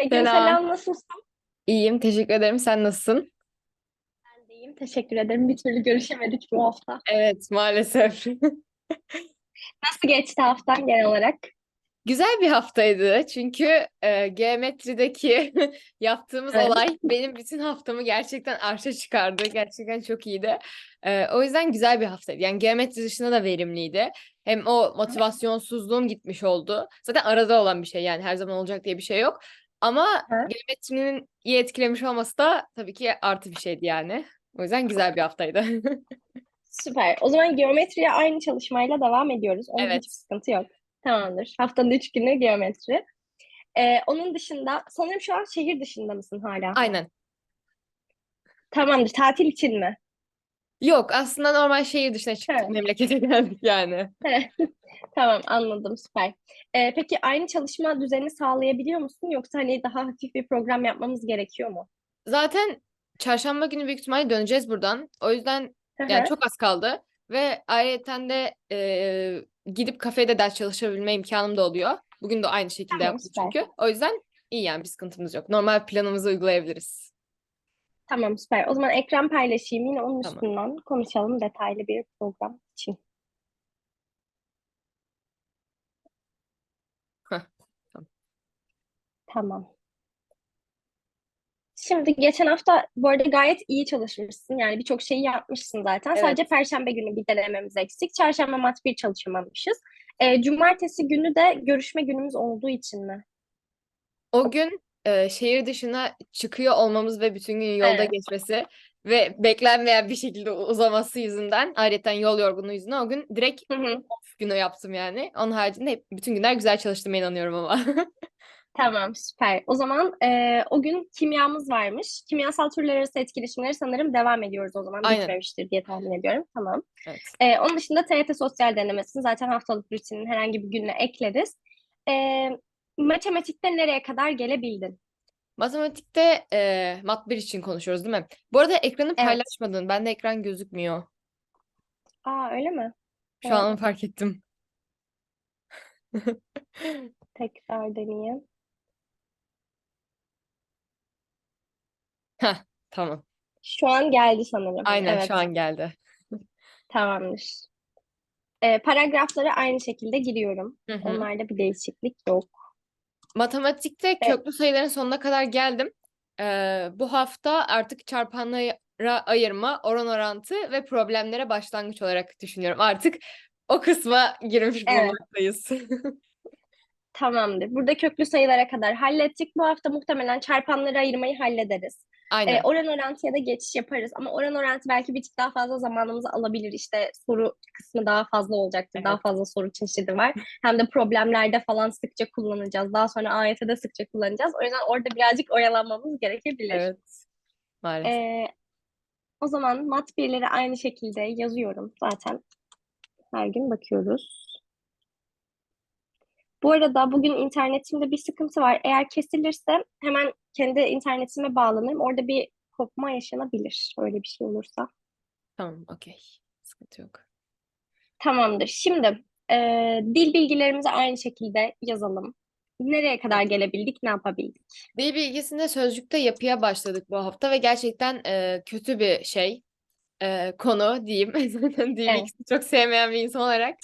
Begüm Selam. selam nasılsın? İyiyim, teşekkür ederim. Sen nasılsın? Ben de iyiyim. Teşekkür ederim. Bir türlü görüşemedik bu hafta. Evet, maalesef. Nasıl geçti haftan genel olarak? Güzel bir haftaydı çünkü e, geometrideki yaptığımız Evet. olay benim bütün haftamı gerçekten arşa çıkardı. Gerçekten çok iyiydi. E, o yüzden güzel bir haftaydı. Yani geometri dışında da verimliydi. Hem o motivasyonsuzluğum gitmiş oldu. Zaten arada olan bir şey yani her zaman olacak diye bir şey yok. Ama geometrinin iyi etkilemiş olması da tabii ki artı bir şeydi yani. O yüzden güzel bir haftaydı. Süper. O zaman geometriye aynı çalışmayla devam ediyoruz. Onda Evet. hiçbir sıkıntı yok. Tamamdır. Haftanın üç günü geometri. Ee, onun dışında sanırım şu an şehir dışında mısın hala? Aynen. Tamamdır. Tatil için mi? Yok aslında normal şehir dışına çıktık Evet. memlekete geldik yani. Tamam anladım süper. Ee, peki aynı çalışma düzenini sağlayabiliyor musun? Yoksa hani daha hafif bir program yapmamız gerekiyor mu? Zaten çarşamba günü büyük ihtimalle döneceğiz buradan. O yüzden Hı yani çok az kaldı ve ayrıyeten de e, gidip kafede ders çalışabilme imkanım da oluyor. Bugün de aynı şekilde Tamam, yaptım süper. çünkü. O yüzden iyi yani bir sıkıntımız yok. Normal planımızı uygulayabiliriz. Tamam süper. O zaman ekran paylaşayım. Yine onun Tamam. üstünden konuşalım detaylı bir program için. Heh, tamam. Tamam. Şimdi geçen hafta bu arada gayet iyi çalışmışsın. Yani birçok şeyi yapmışsın zaten. Sadece Evet. Perşembe günü bir denememiz eksik. Çarşamba mat bir çalışamamışız. Ee, cumartesi günü de görüşme günümüz olduğu için mi? O gün e, şehir dışına çıkıyor olmamız ve bütün gün yolda Evet. geçmesi ve beklenmeyen bir şekilde uzaması yüzünden ayrıyeten yol yorgunluğu yüzünden o gün direkt Hı hı. off günü yaptım yani. Onun haricinde hep bütün günler güzel çalıştığıma inanıyorum ama. Tamam, süper. O zaman e, o gün kimyamız varmış. Kimyasal türler arası etkileşimleri sanırım devam ediyoruz o zaman. Aynen. Bitmemiştir diye tahmin ediyorum. Tamam. Evet. E, onun dışında TYT sosyal denemesini zaten haftalık rutinin herhangi bir gününe ekleriz. E, matematikte nereye kadar gelebildin? Matematikte e, mat 1 için konuşuyoruz değil mi? Bu arada ekranı Evet. paylaşmadın. Bende ekran gözükmüyor. Aa öyle mi? Şu an onu fark ettim. Tekrar deneyeyim. Heh, tamam. Şu an geldi sanırım. Aynen Evet, şu an geldi. tamamdır. E, paragraflara aynı şekilde giriyorum. Hı hı. Onlarda bir değişiklik yok. Matematikte köklü sayıların sonuna kadar geldim. Ee, bu hafta artık çarpanlara ayırma, oran orantı ve problemlere başlangıç olarak düşünüyorum. Artık o kısma girmiş Evet. bulunmaktayız. Tamamdır. Burada köklü sayılara kadar hallettik. Bu hafta muhtemelen çarpanları ayırmayı hallederiz. Aynen. Ee, oran orantıya da geçiş yaparız. Ama oran orantı belki bir tık daha fazla zamanımızı alabilir. İşte soru kısmı daha fazla olacaktır. Daha Evet. fazla soru çeşidi var. Hem de problemlerde falan sıkça kullanacağız. Daha sonra AYT'de sıkça kullanacağız. O yüzden orada birazcık oyalanmamız gerekebilir. Evet. Maalesef. Ee, o zaman mat birleri aynı şekilde yazıyorum. Zaten her gün bakıyoruz. Bu arada bugün internetimde bir sıkıntı var. Eğer kesilirse hemen kendi internetime bağlanırım. Orada bir kopma yaşanabilir. Öyle bir şey olursa. Tamam, okey. Sıkıntı yok. Tamamdır. Şimdi e, dil bilgilerimizi aynı şekilde yazalım. Nereye kadar gelebildik, ne yapabildik? Dil bilgisinde sözcükte yapıya başladık bu hafta ve gerçekten e, kötü bir şey e, konu diyeyim. Zaten dil Evet. bilgisini çok sevmeyen bir insan olarak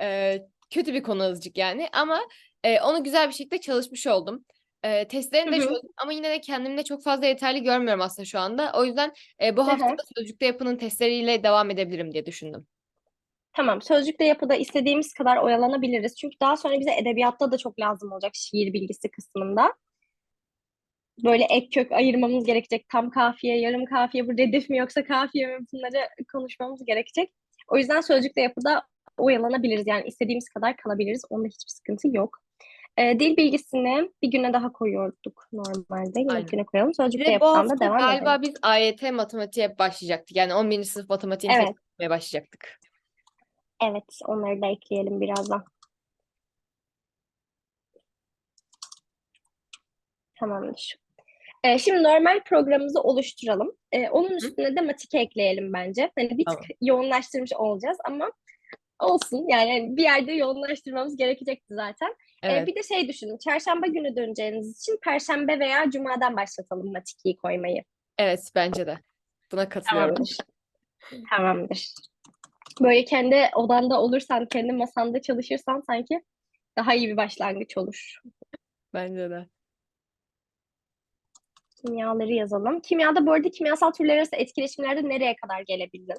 e, kötü bir konu azıcık yani. Ama e, onu güzel bir şekilde çalışmış oldum. E, testlerini de çözdüm ama yine de kendimde çok fazla yeterli görmüyorum aslında şu anda. O yüzden e, bu hafta da sözcükte yapının testleriyle devam edebilirim diye düşündüm. Tamam, sözcükte yapıda istediğimiz kadar oyalanabiliriz. Çünkü daha sonra bize edebiyatta da çok lazım olacak şiir bilgisi kısmında. Böyle ek kök ayırmamız gerekecek. Tam kafiye, yarım kafiye, bu redif mi yoksa kafiye mi bunları konuşmamız gerekecek. O yüzden sözcükte yapıda oyalanabiliriz. Yani istediğimiz kadar kalabiliriz. Onda hiçbir sıkıntı yok. Ee, dil bilgisini bir güne daha koyuyorduk normalde. Yine Aynen. güne koyalım. Sözcükte yapıdan da devam galiba edelim. biz AYT matematiğe başlayacaktık. Yani 11. sınıf matematiğini Evet. başlayacaktık. Evet, onları da ekleyelim birazdan. Tamamdır. Ee, şimdi normal programımızı oluşturalım. Ee, onun üstüne de matike ekleyelim bence. Hani bir tık Tamam. yoğunlaştırmış olacağız ama olsun. Yani bir yerde yoğunlaştırmamız gerekecekti zaten. Ee, Evet. bir de şey düşünün. Çarşamba günü döneceğiniz için Perşembe veya Cuma'dan başlatalım mat 2'yi koymayı. Evet bence de. Buna katılıyorum. Tamamdır. Tamamdır. Böyle kendi odanda olursan, kendi masanda çalışırsan sanki daha iyi bir başlangıç olur. Bence de. Kimyaları yazalım. Kimyada bu arada kimyasal türler arası etkileşimlerde nereye kadar gelebildin?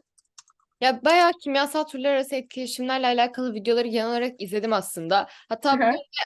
Ya bayağı kimyasal türler arası etkileşimlerle alakalı videoları genel olarak izledim aslında. Hatta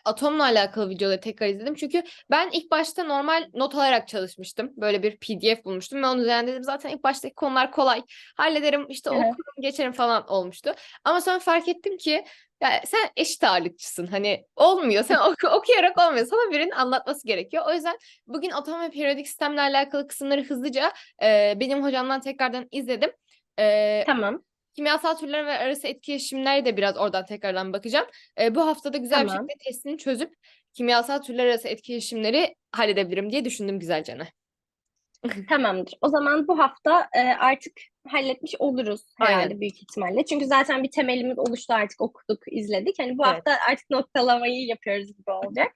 atomla alakalı videoları tekrar izledim. Çünkü ben ilk başta normal not alarak çalışmıştım. Böyle bir PDF bulmuştum ve onun üzerine dedim zaten ilk baştaki konular kolay. Hallederim işte hı. okurum geçerim falan olmuştu. Ama sonra fark ettim ki ya sen eşit ağırlıkçısın. Hani olmuyor. Sen oku- okuyarak olmuyor. Sana birinin anlatması gerekiyor. O yüzden bugün atom ve periyodik sistemle alakalı kısımları hızlıca e, benim hocamdan tekrardan izledim. E, Tamam. Kimyasal türler ve arası etkileşimlere de biraz oradan tekrardan bakacağım. Ee, bu haftada güzel bir Tamam. şekilde testini çözüp kimyasal türler arası etkileşimleri halledebilirim diye düşündüm güzelce. Tamamdır. O zaman bu hafta e, artık halletmiş oluruz herhalde Aynen. büyük ihtimalle. Çünkü zaten bir temelimiz oluştu artık okuduk, izledik. Hani bu Evet. hafta artık noktalamayı yapıyoruz gibi olacak.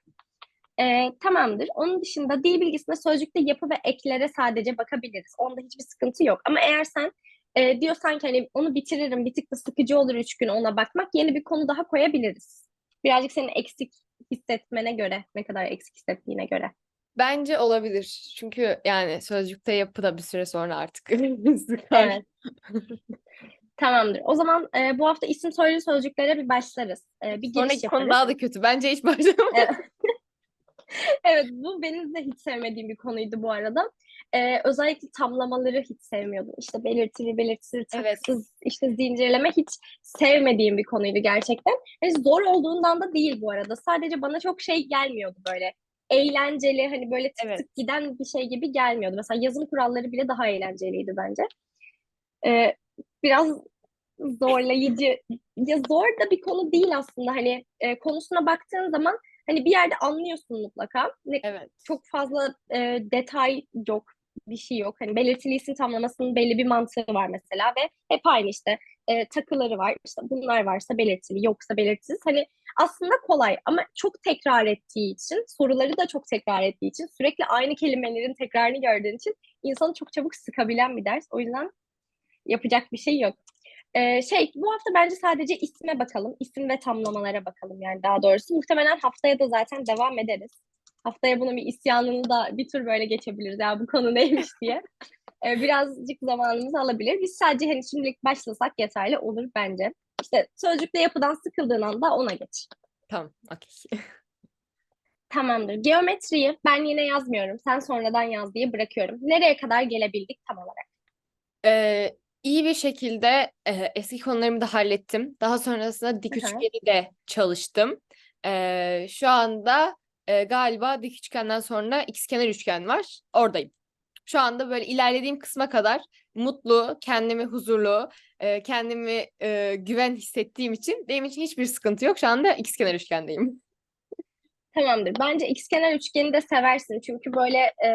E, tamamdır. Onun dışında dil bilgisinde sözcükte yapı ve eklere sadece bakabiliriz. Onda hiçbir sıkıntı yok. Ama eğer sen e, diyorsan ki hani onu bitiririm, bir tık da sıkıcı olur üç gün ona bakmak, yeni bir konu daha koyabiliriz. Birazcık senin eksik hissetmene göre, ne kadar eksik hissettiğine göre. Bence olabilir. Çünkü yani sözcükte yapı da bir süre sonra artık sıkar. Evet. Tamamdır. O zaman e, bu hafta isim soylu sözcüklere bir başlarız. E, bir giriş Sonraki konu yaparız. daha da kötü. Bence hiç başlamadım. Evet. Evet, bu benim de hiç sevmediğim bir konuydu bu arada. E, özellikle tamlamaları hiç sevmiyordum. İşte belirtili, belirtisiz, Evet. takısız, işte zincirleme hiç sevmediğim bir konuydu gerçekten. Yani zor olduğundan da değil bu arada. Sadece bana çok şey gelmiyordu böyle. Eğlenceli, hani böyle tık Evet. tık giden bir şey gibi gelmiyordu. Mesela yazım kuralları bile daha eğlenceliydi bence. E, biraz zorlayıcı. Ya zor da bir konu değil aslında. Hani e, konusuna baktığın zaman hani bir yerde anlıyorsun mutlaka. Ne, Evet. çok fazla e, detay yok, bir şey yok. Hani belirtili isim tamlamasının belli bir mantığı var mesela ve hep aynı işte e, takıları var. İşte bunlar varsa belirtili, yoksa belirtisiz. Hani aslında kolay ama çok tekrar ettiği için, soruları da çok tekrar ettiği için, sürekli aynı kelimelerin tekrarını gördüğün için insanı çok çabuk sıkabilen bir ders. O yüzden yapacak bir şey yok. Ee, şey bu hafta bence sadece isme bakalım. isim ve tamlamalara bakalım yani daha doğrusu. Muhtemelen haftaya da zaten devam ederiz. Haftaya bunun bir isyanını da bir tur böyle geçebiliriz. Ya bu konu neymiş diye. Ee, birazcık zamanımızı alabilir. Biz sadece hani şimdilik başlasak yeterli olur bence. İşte sözcükte yapıdan sıkıldığın anda ona geç. Tamam. Okey. Tamamdır. Geometriyi ben yine yazmıyorum. Sen sonradan yaz diye bırakıyorum. Nereye kadar gelebildik tam olarak? Ee, iyi bir şekilde e, eski konularımı da hallettim. Daha sonrasında dik Hı hı. üçgeni de çalıştım. Ee, şu anda e, galiba dik üçgenden sonra ikizkenar üçgen var. Oradayım. Şu anda böyle ilerlediğim kısma kadar mutlu, kendimi huzurlu, e, kendimi e, güven hissettiğim için benim için hiçbir sıkıntı yok. Şu anda ikizkenar üçgendeyim. Tamamdır. Bence ikizkenar üçgeni de seversin. Çünkü böyle e,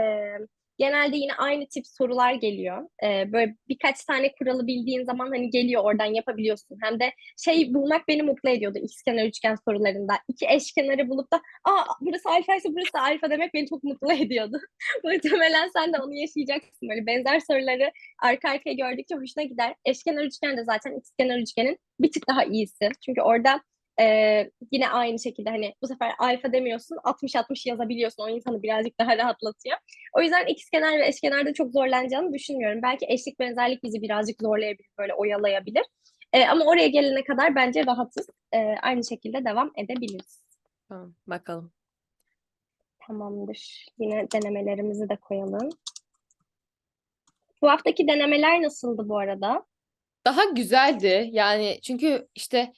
genelde yine aynı tip sorular geliyor. E, böyle birkaç tane kuralı bildiğin zaman hani geliyor oradan yapabiliyorsun. Hem de şey bulmak beni mutlu ediyordu ikizkenar üçgen sorularında. İki eşkenarı bulup da aa burası alfa ise burası da alfa demek beni çok mutlu ediyordu. Muhtemelen sen de onu yaşayacaksın. Böyle benzer soruları arka arkaya gördükçe hoşuna gider. Eşkenar üçgen de zaten ikizkenar üçgenin bir tık daha iyisi. Çünkü orada ee, yine aynı şekilde hani bu sefer alfa demiyorsun 60-60 yazabiliyorsun o insanı birazcık daha rahatlatıyor. O yüzden ikizkenar ve eşkenarda çok zorlanacağını düşünmüyorum. Belki eşlik benzerlik bizi birazcık zorlayabilir böyle oyalayabilir. Ee, ama oraya gelene kadar bence rahatız. Ee, aynı şekilde devam edebiliriz. Tamam, bakalım. Tamamdır. Yine denemelerimizi de koyalım. Bu haftaki denemeler nasıldı bu arada? Daha güzeldi. Yani çünkü işte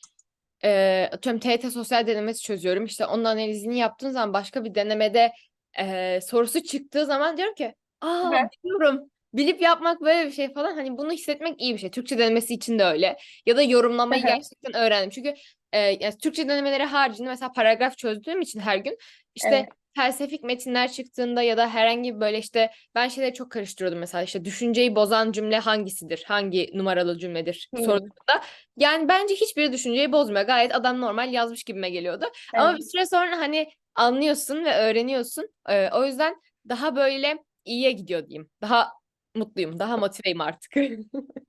e, atıyorum TYT sosyal denemesi çözüyorum. İşte onun analizini yaptığın zaman başka bir denemede e, sorusu çıktığı zaman diyorum ki aa Evet. biliyorum. Bilip yapmak böyle bir şey falan. Hani bunu hissetmek iyi bir şey. Türkçe denemesi için de öyle. Ya da yorumlamayı gerçekten öğrendim. Çünkü e, yani Türkçe denemeleri haricinde mesela paragraf çözdüğüm için her gün işte Evet. Felsefik metinler çıktığında ya da herhangi bir böyle işte ben şeyleri çok karıştırıyordum mesela işte düşünceyi bozan cümle hangisidir? Hangi numaralı cümledir Hmm. sorusunda. Yani bence hiçbiri düşünceyi bozmuyor. Gayet adam normal yazmış gibime geliyordu. Ama bir Evet. süre sonra hani anlıyorsun ve öğreniyorsun. Ee, o yüzden daha böyle iyiye gidiyor diyeyim. Daha mutluyum, daha motiveyim artık.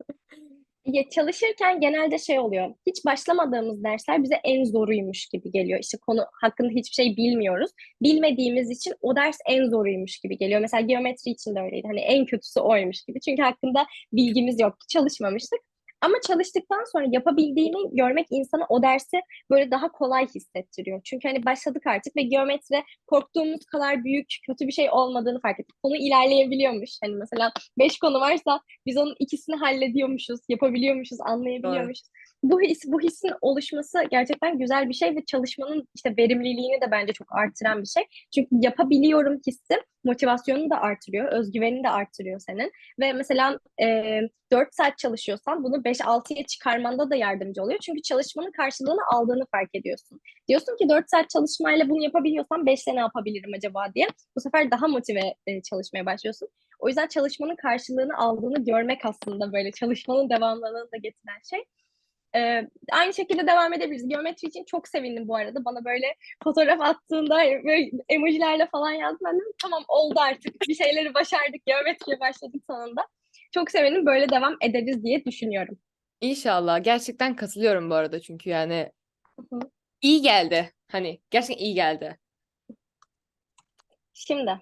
Ya çalışırken genelde şey oluyor. Hiç başlamadığımız dersler bize en zoruymuş gibi geliyor. İşte konu hakkında hiçbir şey bilmiyoruz. Bilmediğimiz için o ders en zoruymuş gibi geliyor. Mesela geometri için de öyleydi. Hani en kötüsü oymuş gibi. Çünkü hakkında bilgimiz yoktu, çalışmamıştık. Ama çalıştıktan sonra yapabildiğini görmek insana o dersi böyle daha kolay hissettiriyor. Çünkü hani başladık artık ve geometri korktuğumuz kadar büyük, kötü bir şey olmadığını fark ettik. Konu ilerleyebiliyormuş. Hani mesela beş konu varsa biz onun ikisini hallediyormuşuz, yapabiliyormuşuz, anlayabiliyormuşuz. Bu his, bu hissin oluşması gerçekten güzel bir şey ve çalışmanın işte verimliliğini de bence çok artıran bir şey. Çünkü yapabiliyorum hissi motivasyonunu da artırıyor, özgüvenini de artırıyor senin. Ve mesela e, 4 saat çalışıyorsan bunu 5-6'ya çıkarmanda da yardımcı oluyor. Çünkü çalışmanın karşılığını aldığını fark ediyorsun. Diyorsun ki 4 saat çalışmayla bunu yapabiliyorsam 5'te ne yapabilirim acaba diye. Bu sefer daha motive e, çalışmaya başlıyorsun. O yüzden çalışmanın karşılığını aldığını görmek aslında böyle çalışmanın devamlılığını da getiren şey. Ee, aynı şekilde devam edebiliriz. Geometri için çok sevindim bu arada. Bana böyle fotoğraf attığında böyle emojilerle falan yazdı. Ben dedim tamam oldu artık. Bir şeyleri başardık. Geometriye başladık sonunda. Çok sevindim. Böyle devam ederiz diye düşünüyorum. İnşallah. Gerçekten katılıyorum bu arada çünkü yani iyi geldi. Hani gerçekten iyi geldi. Şimdi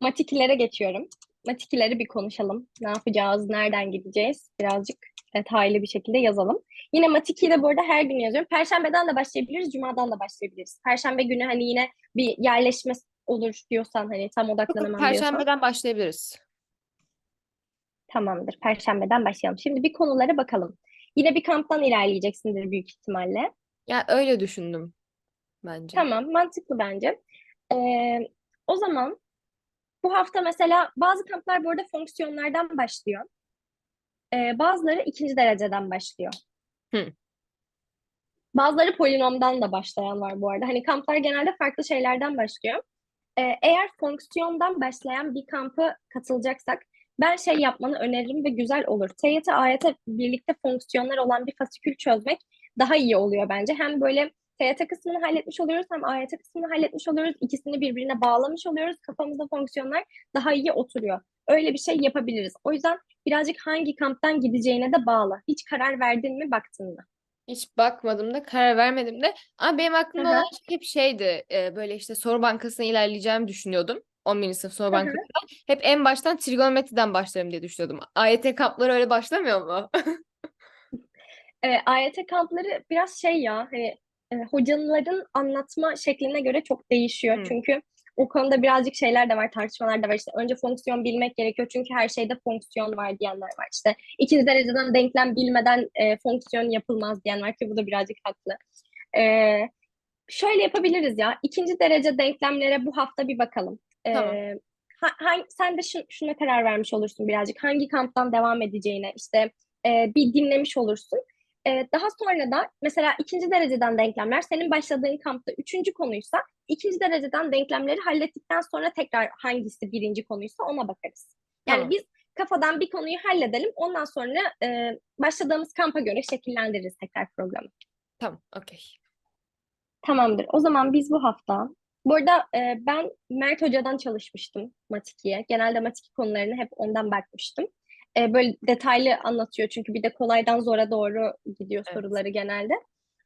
matikilere geçiyorum. Matikileri bir konuşalım. Ne yapacağız, nereden gideceğiz? Birazcık detaylı bir şekilde yazalım. Yine matikiyi de bu arada her gün yazıyorum. Perşembeden de başlayabiliriz, cumadan da başlayabiliriz. Perşembe günü hani yine bir yerleşme olur diyorsan hani tam odaklanamam diyorsan. Perşembeden başlayabiliriz. Tamamdır. Perşembeden başlayalım. Şimdi bir konulara bakalım. Yine bir kamptan ilerleyeceksindir büyük ihtimalle. Ya öyle düşündüm bence. Tamam, mantıklı bence. Ee, o zaman bu hafta mesela bazı kamplar bu arada fonksiyonlardan başlıyor. Ee, bazıları ikinci dereceden başlıyor. Hı. Bazıları polinomdan da başlayan var bu arada. Hani kamplar genelde farklı şeylerden başlıyor. Ee, eğer fonksiyondan başlayan bir kampı katılacaksak ben şey yapmanı öneririm ve güzel olur. TYT, AYT birlikte fonksiyonlar olan bir fasikül çözmek daha iyi oluyor bence. Hem böyle TYT kısmını halletmiş oluyoruz hem AYT kısmını halletmiş oluyoruz. İkisini birbirine bağlamış oluyoruz. Kafamızda fonksiyonlar daha iyi oturuyor. Öyle bir şey yapabiliriz. O yüzden birazcık hangi kamptan gideceğine de bağlı. Hiç karar verdin mi, baktın mı? Hiç bakmadım da karar vermedim de. Ama benim aklımda Hı hı. olan şey hep şeydi. e, böyle işte soru bankasına ilerleyeceğimi düşünüyordum. 11. sınıf Hı hı. bankasına. Hep en baştan trigonometriden başlarım diye düşünüyordum. AYT kampları öyle başlamıyor mu? E, AYT kampları biraz şey ya hani e, hocaların anlatma şekline göre çok değişiyor. Hı. Çünkü o konuda birazcık şeyler de var, tartışmalar da var. İşte önce fonksiyon bilmek gerekiyor çünkü her şeyde fonksiyon var diyenler var. İşte ikinci dereceden denklem bilmeden e, fonksiyon yapılmaz diyen var ki bu da birazcık haklı. E, şöyle yapabiliriz ya. İkinci derece denklemlere bu hafta bir bakalım. E, Tamam. ha- hangi- sen de şu, şuna karar vermiş olursun birazcık. Hangi kamptan devam edeceğine işte e, bir dinlemiş olursun. Ee, daha sonra da mesela ikinci dereceden denklemler senin başladığın kampta üçüncü konuysa ikinci dereceden denklemleri hallettikten sonra tekrar hangisi birinci konuysa ona bakarız. Yani Tamam. biz kafadan bir konuyu halledelim ondan sonra e, başladığımız kampa göre şekillendiririz tekrar programı. Tamam, okey. Tamamdır. O zaman biz bu hafta bu arada e, ben Mert Hoca'dan çalışmıştım Matik'iye. Genelde Matik konularını hep ondan bakmıştım. E, böyle detaylı anlatıyor çünkü bir de kolaydan zora doğru gidiyor Evet. soruları genelde.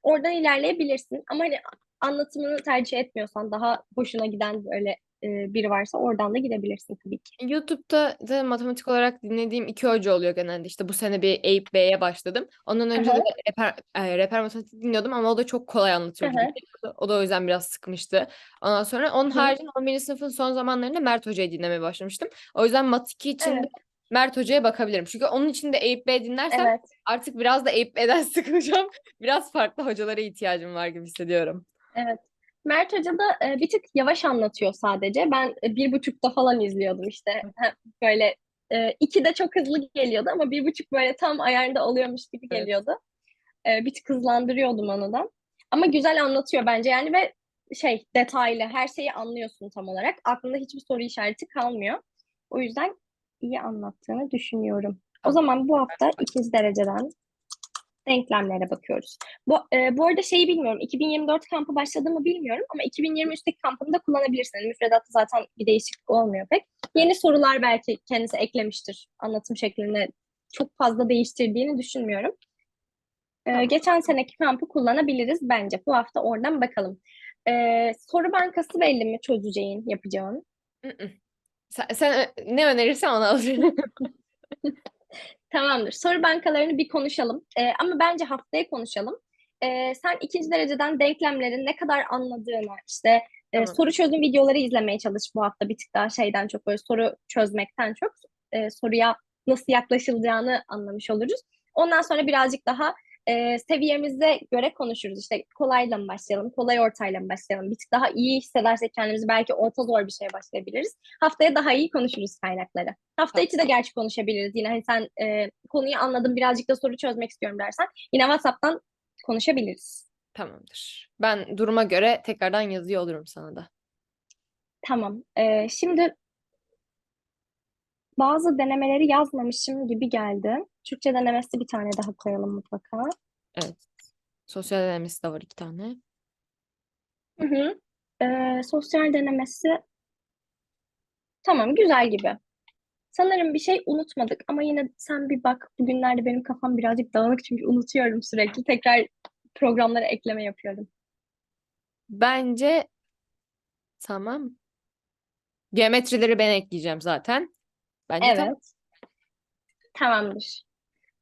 Oradan ilerleyebilirsin ama hani anlatımını tercih etmiyorsan daha hoşuna giden böyle e, biri varsa oradan da gidebilirsin tabii ki. YouTube'da da matematik olarak dinlediğim iki hoca oluyor genelde. İşte bu sene bir Eyüp Bey'e başladım. Ondan önce Aha. de reper, e, reper matematik dinliyordum ama o da çok kolay anlatıyor gibi Aha. geliyordu. O da o yüzden biraz sıkmıştı. Ondan sonra onun Hı hı. haricinde 11. sınıfın son zamanlarında Mert Hoca'yı dinlemeye başlamıştım. O yüzden Mat 2 için Evet, Mert Hoca'ya bakabilirim. Çünkü onun için de Eyüp Bey dinlersem evet. artık biraz da Eyüp Bey'den sıkılacağım. Biraz farklı hocalara ihtiyacım var gibi hissediyorum. Evet. Mert Hoca da e, bir tık yavaş anlatıyor sadece. Ben e, bir buçukta falan izliyordum işte. Böyle e, iki de çok hızlı geliyordu ama bir buçuk böyle tam ayarında oluyormuş gibi Evet. geliyordu. E, bir tık hızlandırıyordum onu da. Ama güzel anlatıyor bence yani ve şey detaylı her şeyi anlıyorsun tam olarak. Aklında hiçbir soru işareti kalmıyor. O yüzden iyi anlattığını düşünüyorum. O zaman bu hafta ikinci dereceden denklemlere bakıyoruz. Bu, e, bu arada şeyi bilmiyorum. 2024 kampı başladı mı bilmiyorum ama 2023'teki kampını da kullanabilirsin. Müfredatta zaten bir değişiklik olmuyor pek. Yeni sorular belki kendisi eklemiştir. Anlatım şeklini çok fazla değiştirdiğini düşünmüyorum. E, geçen seneki kampı kullanabiliriz bence. Bu hafta oradan bakalım. E, soru bankası belli mi çözeceğin, yapacağın? Sen, sen ö- ne önerirsen onu alırım. Tamamdır. Soru bankalarını bir konuşalım. Ee, ama bence haftaya konuşalım. Ee, sen ikinci dereceden denklemlerin ne kadar anladığını, işte e, soru çözüm videoları izlemeye çalış bu hafta bir tık daha şeyden çok böyle soru çözmekten çok e, soruya nasıl yaklaşılacağını anlamış oluruz. Ondan sonra birazcık daha e, seviyemize göre konuşuruz. İşte kolayla mı başlayalım, kolay ortayla mı başlayalım? Bir tık daha iyi hissedersek kendimizi belki orta zor bir şeye başlayabiliriz. Haftaya daha iyi konuşuruz kaynakları. Hafta içi de gerçi konuşabiliriz. Yine hani sen e, konuyu anladım birazcık da soru çözmek istiyorum dersen yine WhatsApp'tan konuşabiliriz. Tamamdır. Ben duruma göre tekrardan yazıyor olurum sana da. Tamam. E, şimdi bazı denemeleri yazmamışım gibi geldi. Türkçe denemesi bir tane daha koyalım mutlaka. Evet. Sosyal denemesi de var iki tane. Hı hı. E, sosyal denemesi tamam güzel gibi. Sanırım bir şey unutmadık ama yine sen bir bak. Bugünlerde benim kafam birazcık dağınık çünkü unutuyorum sürekli. Tekrar programlara ekleme yapıyorum. Bence tamam. Geometrileri ben ekleyeceğim zaten. Bence. Evet. Tamamdır.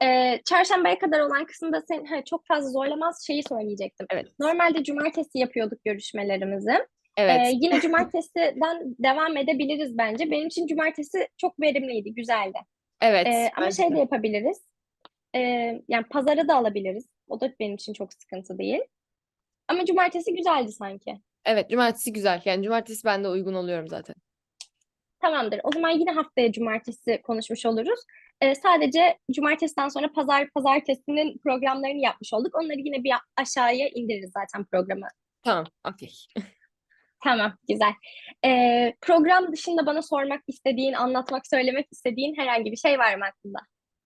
Ee, çarşambaya kadar olan kısımda sen ha, çok fazla zorlamaz şeyi söyleyecektim. Evet. Normalde cumartesi yapıyorduk görüşmelerimizi. Evet. Ee, yine cumartesiden devam edebiliriz bence. Benim için cumartesi çok verimliydi, güzeldi. Evet. Ee, ama şey de. de yapabiliriz. Ee, yani pazarı da alabiliriz. O da benim için çok sıkıntı değil. Ama cumartesi güzeldi sanki. Evet, cumartesi güzel. Yani cumartesi ben de uygun oluyorum zaten. Tamamdır. O zaman yine haftaya cumartesi konuşmuş oluruz. Ee, sadece cumartesiden sonra pazar pazartesinin programlarını yapmış olduk. Onları yine bir aşağıya indiririz zaten programı. Tamam, okey. Tamam, güzel. Ee, program dışında bana sormak istediğin, anlatmak, söylemek istediğin herhangi bir şey var mı aklında?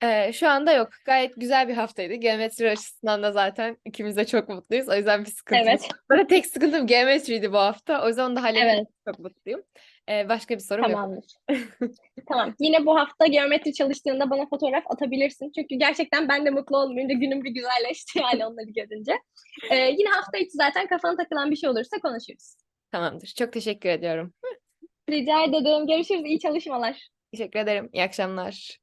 Ee, şu anda yok. Gayet güzel bir haftaydı. Geometri açısından da zaten ikimiz de çok mutluyuz. O yüzden bir sıkıntımız Evet, yok. Böyle tek sıkıntım geometriydi bu hafta. O yüzden onu da hallettim. evet, Çok mutluyum. Ee, başka bir sorum yok. tamamdır. Tamam. Yine bu hafta geometri çalıştığında bana fotoğraf atabilirsin. Çünkü gerçekten ben de mutlu olmayınca günüm bir güzelleşti yani onları görünce. Ee, yine hafta içi zaten kafana takılan bir şey olursa konuşuruz. Tamamdır. Çok teşekkür ediyorum. Rica ederim. Görüşürüz. İyi çalışmalar. Teşekkür ederim. İyi akşamlar.